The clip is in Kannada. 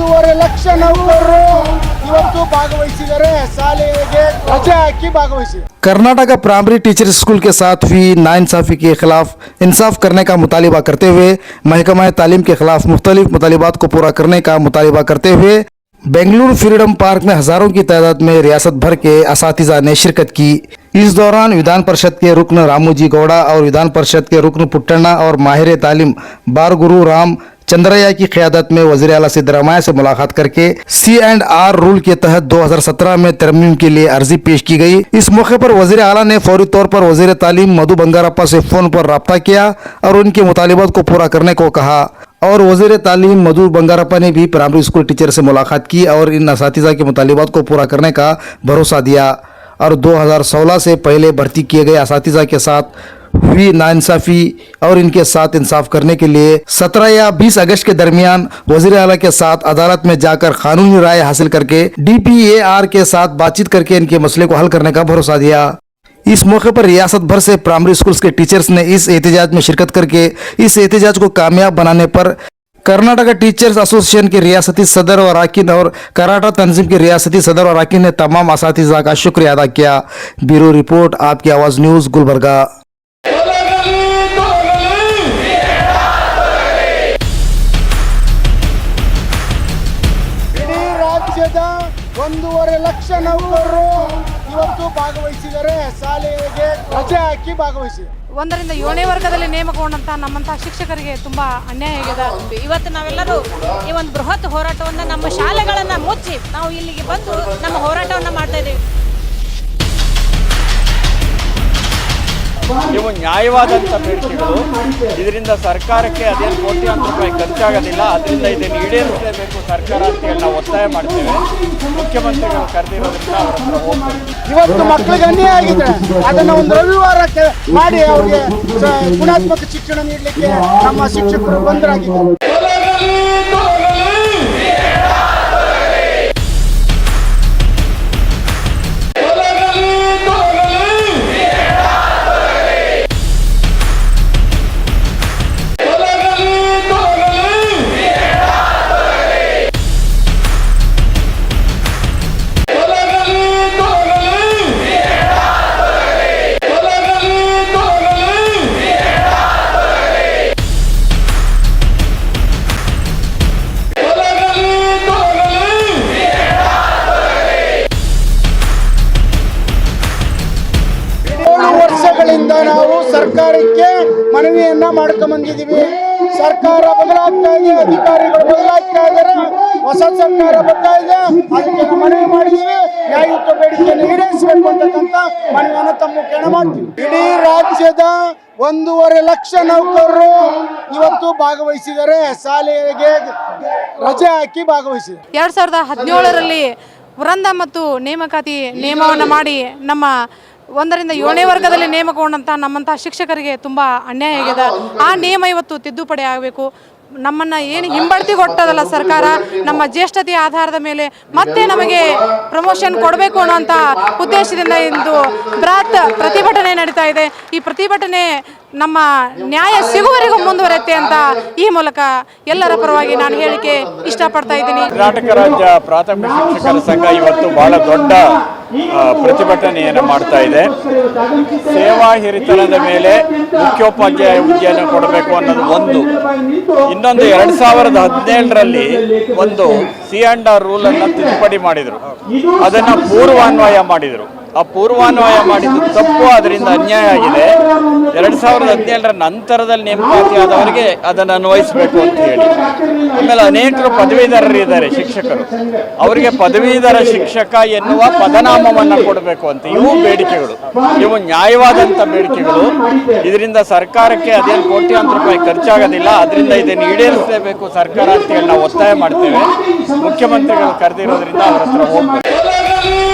ಒಂದೂವರೆ ಲಕ್ಷ ನೌಕರರು ಇವತ್ತು ಭಾಗವಹಿಸಿದರೆ ಶಾಲೆಗೆ ರಜೆ ಹಾಕಿ کرناٹکا پرائمری ٹیچر اسکول کے ساتھ ہوئی ناانصافی کے خلاف انصاف کرنے کا مطالبہ کرتے ہوئے محکمہ تعلیم کے خلاف مختلف مطالبات کو پورا کرنے کا مطالبہ کرتے ہوئے بنگلور فریڈم پارک میں ہزاروں کی تعداد میں ریاست بھر کے اساتذہ نے شرکت کی اس دوران ودھان پرشد کے رکن رامو جی گوڑا اور ودھان پرشد کے رکن پٹنہ اور ماہر تعلیم بار گرو رام چندریا کی قیادت میں وزیر اعلیٰ سدرامایا سے ملاقات کر کے سی اینڈ آر رول کے تحت دو ہزار سترہ میں ترمیم کے لیے عرضی پیش کی گئی۔ اس موقع پر وزیر اعلیٰ نے فوری طور پر وزیر تعلیم مدو بنگارپا سے فون پر رابطہ کیا اور ان کے مطالبات کو پورا کرنے کو کہا۔ اور وزیر تعلیم مدھو بنگارپا نے بھی پرائمری اسکول ٹیچر سے ملاقات کی اور ان اساتذہ کے مطالبات کو پورا کرنے کا بھروسہ دیا۔ اور دو ہزار سولہ سے پہلے بھرتی کیے گئے اساتذہ کے ساتھ ہوئی نائنصافی اور ان کے ساتھ انصاف کرنے کے لیے سترہ یا بیس اگست کے درمیان وزیر اعلیٰ کے ساتھ عدالت میں جا کر قانونی رائے حاصل کر کے ڈی پی اے آر کے ساتھ بات چیت کر کے ان کے مسئلے کو حل کرنے کا بھروسہ دیا۔ اس موقع پر ریاست بھر سے پرائمری سکولز کے ٹیچرز نے اس احتجاج میں شرکت کر کے اس احتجاج کو کامیاب بنانے پر کرناٹکا ٹیچرز اسوسیشن کے ریاستی صدر و اراکین اور کراٹا تنظیم کے ریاستی صدر و اراکین نے تمام اساتذہ کا شکریہ ادا کیا۔ بیرو رپورٹ، آپ کی آواز نیوز گلبرگہ۔ ಒಂದೂವರೆ ಲಕ್ಷ ನೌಕರರು ಇವತ್ತು ಭಾಗವಹಿಸಿದರೆ ಶಾಲೆಗೆ ರಜೆ ಹಾಕಿ ಭಾಗವಹಿಸಿ. ಒಂದರಿಂದ ಏಳನೇ ವರ್ಗದಲ್ಲಿ ನೇಮಕಗೊಂಡಂತ ನಮ್ಮಂತಹ ಶಿಕ್ಷಕರಿಗೆ ತುಂಬಾ ಅನ್ಯಾಯ ಆಗಿದೆ. ಇವತ್ತು ನಾವೆಲ್ಲರೂ ಈ ಒಂದು ಬೃಹತ್ ಹೋರಾಟವನ್ನು ನಮ್ಮ ಶಾಲೆಗಳನ್ನು ಮುಚ್ಚಿ ನಾವು ಇಲ್ಲಿಗೆ ಬಂದು ನಮ್ಮ ಹೋರಾಟವನ್ನು ಮಾಡ್ತಾ ಇದ್ದೀವಿ. ಇವು ನ್ಯಾಯವಾದಂಥ ಬೇಡಿಕೆಗಳು. ಇದರಿಂದ ಸರ್ಕಾರಕ್ಕೆ ಅದೇನು ಕೋಟ್ಯಾಂತರ ರೂಪಾಯಿ ಖರ್ಚಾಗೋದಿಲ್ಲ. ಅದರಿಂದ ಇದನ್ನು ಈಡೇರಿಸಲೇಬೇಕು ಸರ್ಕಾರ ಅಂತೇಳಿ ನಾವು ಒತ್ತಾಯ ಮಾಡ್ತೇವೆ. ಮುಖ್ಯಮಂತ್ರಿಗಳು ಕರೆದಿರೋದ್ರಿಂದ ಅವರ ಹತ್ರ ಇವತ್ತು ಮಕ್ಕಳಿಗೆ ಅನ್ಯಾಯ ಆಗಿದೆ. ಅದನ್ನು ಒಂದು ರವಿವಾರ ಮಾಡಿ ಅವರಿಗೆ ಗುಣಾತ್ಮಕ ಶಿಕ್ಷಣ ನೀಡಲಿಕ್ಕೆ ನಮ್ಮ ಶಿಕ್ಷಕರು ಬಂಧರಾಗಿದ್ದಾರೆ ಮಾಡ್ಕೊಂಬಂದಿದ್ದೀವಿ ಸರ್ಕಾರ ಬದಲಾಗ್ತಾ ಇದೆ, ಅಧಿಕಾರಿಗಳು ಬದಲಾಗ್ತಾ ಇದ್ದಾರೆ, ಹೊಸ ಸರ್ಕಾರ ಬರ್ತಾ ಇದೆ. ಅದಕ್ಕೆ ನಾವು ಮನವಿ ಮಾಡಿದ್ದೀವಿ. ನ್ಯಾಯಯುತ ಬೇಡಿಕೆಯನ್ನು ಈಡೇರಿಸಬೇಕು ಅಂತಕ್ಕಂಥ ಮನವಿಯನ್ನು ತಮ್ಮ ಮುಖೇನ ಮಾಡ್ತೀವಿ. ಇಡೀ ರಾಜ್ಯದ ಒಂದೂವರೆ ಲಕ್ಷ ನೌಕರರು ಇವತ್ತು ಭಾಗವಹಿಸಿದರೆ ಶಾಲೆಗೆ ರಜೆ ಹಾಕಿ ಭಾಗವಹಿಸಿದ್ದಾರೆ. ಎರಡ್ ಸಾವಿರದ ಹದಿನೇಳರಲ್ಲಿ ವೃಂದ ಮತ್ತು ನೇಮಕಾತಿ ನಿಯಮವನ್ನು ಮಾಡಿ ನಮ್ಮ ಒಂದರಿಂದ ಏಳನೇ ವರ್ಗದಲ್ಲಿ ನೇಮಕಗೊಂಡಂತಹ ನಮ್ಮಂತಹ ಶಿಕ್ಷಕರಿಗೆ ತುಂಬಾ ಅನ್ಯಾಯ ಆಗಿದೆ. ಆ ನಿಯಮ ಇವತ್ತು ತಿದ್ದುಪಡಿ ಆಗಬೇಕು. ನಮ್ಮನ್ನ ಏನು ಹಿಂಬಡ್ತಿ ಕೊಟ್ಟದಲ್ಲ ಸರ್ಕಾರ ನಮ್ಮ ಜ್ಯೇಷ್ಠತೆಯ ಆಧಾರದ ಮೇಲೆ ಮತ್ತೆ ನಮಗೆ ಪ್ರಮೋಷನ್ ಕೊಡಬೇಕು ಅನ್ನೋಂಥ ಉದ್ದೇಶದಿಂದ ಇಂದು ಬೃಹತ್ ಪ್ರತಿಭಟನೆ ನಡೀತಾ ಇದೆ. ಈ ಪ್ರತಿಭಟನೆ ನಮ್ಮ ನ್ಯಾಯ ಸಿಗುವವರೆಗೂ ಮುಂದುವರೆಯುತ್ತೆ ಅಂತ ಈ ಮೂಲಕ ಎಲ್ಲರ ಪರವಾಗಿ ನಾನು ಹೇಳಿಕೆ ಇಷ್ಟಪಡ್ತಾ ಇದ್ದೀನಿ. ಕರ್ನಾಟಕ ರಾಜ್ಯ ಪ್ರಾಥಮಿಕ ಶಿಕ್ಷಕರ ಸಂಘ ಇವತ್ತು ಬಹಳ ದೊಡ್ಡ ಪ್ರತಿಭಟನೆಯನ್ನು ಮಾಡ್ತಾ ಇದೆ. ಸೇವಾ ಹಿರಿತನದ ಮೇಲೆ ಮುಖ್ಯೋಪಾಧ್ಯಾಯ ಹುದ್ದೆಯನ್ನು ಕೊಡಬೇಕು ಅನ್ನೋದು ಒಂದು. ಇನ್ನೊಂದು ಎರಡ್ ಸಾವಿರದ ಹದಿನೇಳರಲ್ಲಿ ಒಂದು ಸಿ ಅಂಡ್ ಆರ್ ರೂಲ್ ಅನ್ನು ತಿದ್ದುಪಡಿ ಮಾಡಿದರು. ಅದನ್ನ ಪೂರ್ವಾನ್ವಯ ಮಾಡಿದರು. ಆ ಪೂರ್ವಾನ್ವಯ ಮಾಡಿದ್ದು ತಪ್ಪು, ಅದರಿಂದ ಅನ್ಯಾಯ ಆಗಿದೆ. ಎರಡ್ ಸಾವಿರದ ಹದಿನೇಳರ ನಂತರದಲ್ಲಿ ನೇಮಕಾತಿ ಆದವರಿಗೆ ಅದನ್ನು ಅನ್ವಯಿಸಬೇಕು ಅಂತ ಹೇಳಿ. ಆಮೇಲೆ ಅನೇಕರು ಪದವೀಧರರು ಇದ್ದಾರೆ, ಶಿಕ್ಷಕರು. ಅವರಿಗೆ ಪದವೀಧರ ಶಿಕ್ಷಕ ಎನ್ನುವ ಪದನಾಮವನ್ನು ಕೊಡಬೇಕು ಅಂತ. ಇವು ಬೇಡಿಕೆಗಳು. ಇವು ನ್ಯಾಯವಾದಂಥ ಬೇಡಿಕೆಗಳು. ಇದರಿಂದ ಸರ್ಕಾರಕ್ಕೆ ಅದೇನು ಕೋಟ್ಯಾಂತರ ರೂಪಾಯಿ ಖರ್ಚಾಗೋದಿಲ್ಲ. ಅದರಿಂದ ಇದನ್ನು ಈಡೇರಿಸಲೇಬೇಕು ಸರ್ಕಾರ ಅಂತೇಳಿ ನಾವು ಒತ್ತಾಯ ಮಾಡ್ತೇವೆ. ಮುಖ್ಯಮಂತ್ರಿಗಳು ಕರೆದಿರೋದ್ರಿಂದ ಅವರ ಹತ್ರ ಹೋಗ್ಬೇಕು.